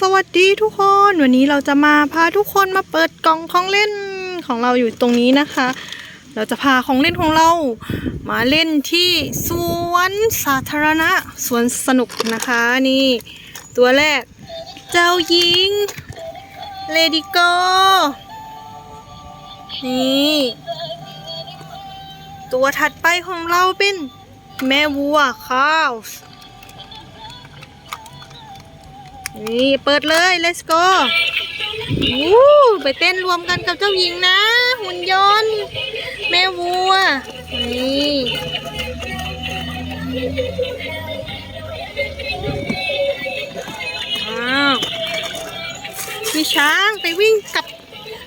สวัสดีทุกคนวันนี้เราจะมาพาทุกคนมาเปิดกล่องของเล่นของเราอยู่ตรงนี้นะคะ เราจะพาของเล่นของเรา มาเล่นที่สวนสาธารณะสวนสนุกนะคะนี่ ตัวแรก เจ้าหญิงเลดิโกนี่ตัวถัดไปของเราเป็นแม่วัวข้าว นี่เปิดเลย let's go วู้ไปเต้นรวมกันกับเจ้าหญิงนะ หุ่นยนต์ แม่วัว นี่อ้าวพี่ช้างไปวิ่งกับ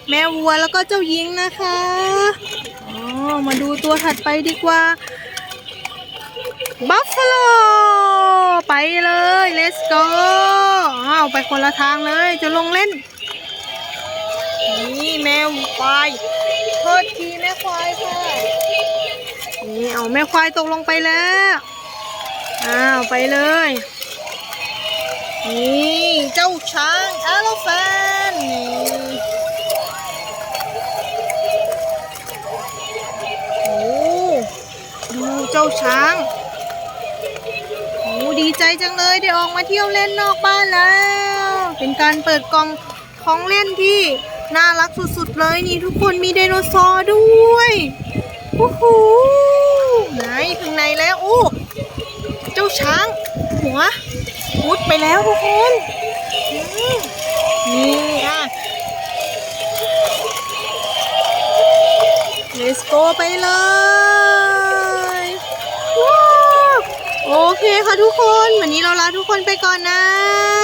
แม่วัวแล้วก็เจ้าหญิงนะคะอ๋อมาดูตัวถัดไปดีกว่าบัฟฟาโลไปเลย let's go อ้าวไปคนละทางเลยจะลงเล่น นี่แมวควายโทษทีแม่ควายค่ะนี่เอาแม่ควายตกลงไปแล้วอ้าวไปเลย นี่เจ้าช้างอ l ลแฟนนี่โอ้ดูเจ้าช้าง ใจจังเลยได้ออกมาเที่ยวเล่นนอกบ้านแล้ว เป็นการเปิดกล่องของเล่นที่น่ารักสุดๆเลยนี่ทุกคนมีไดโนเสาร์ด้วยโอ้โหไหนถึงไหนแล้วโอ้เจ้าช้าง หัวมุดไปแล้วทุกคนนี่อะ let's go ไปเลยว้ว โอเคค่ะทุกคน วันนี้เราลาทุกคนไปก่อนนะ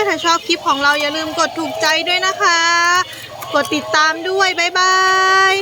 ถ้าชอบคลิปของเราอย่าลืมกดถูกใจด้วยนะคะ กดติดตามด้วย บ๊ายบาย